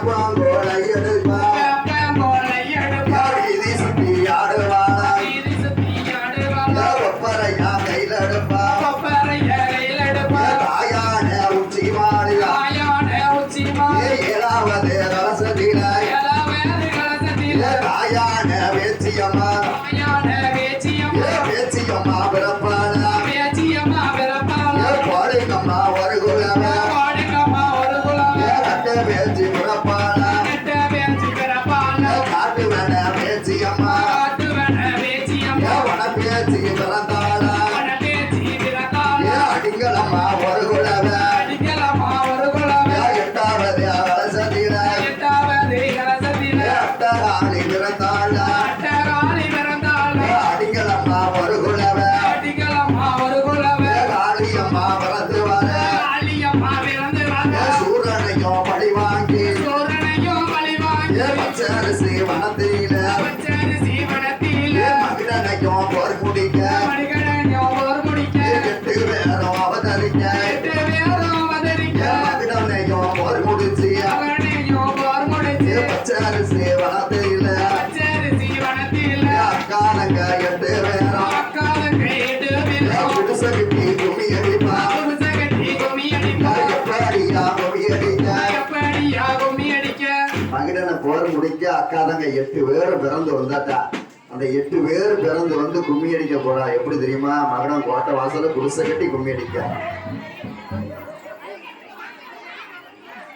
வேப்பங்கோலை வேச்சியம்மா வேச்சியம்மா வேச்சியம்மா கட்ட வேச்சி பிறப்பாளா கெட்ட வேச்சி பிறப்பாளா காட்டு வேண வேச்சியம்மா காட்டு வேண வேச்சியம்மா அடிங்களம்மா ஒரு குழவ. அடிக்கலம்மா ஒரு குழவ எட்டாவது எட்டாவது அடிங்களம்மா ஒரு ஒரு காளியம்மா பச்சரிசி வனத்தில மகிழனை போர் முடிக்க அக்காதங்க எட்டு பேரும் பிறந்து வந்தாட்டா அந்த எட்டு பேர் பிறந்து வந்து கும்மி அடிக்க போறா. எப்படி தெரியுமா? மகனம் கோட்டை வாசல குடிசை கட்டி கும்மி அடிக்க.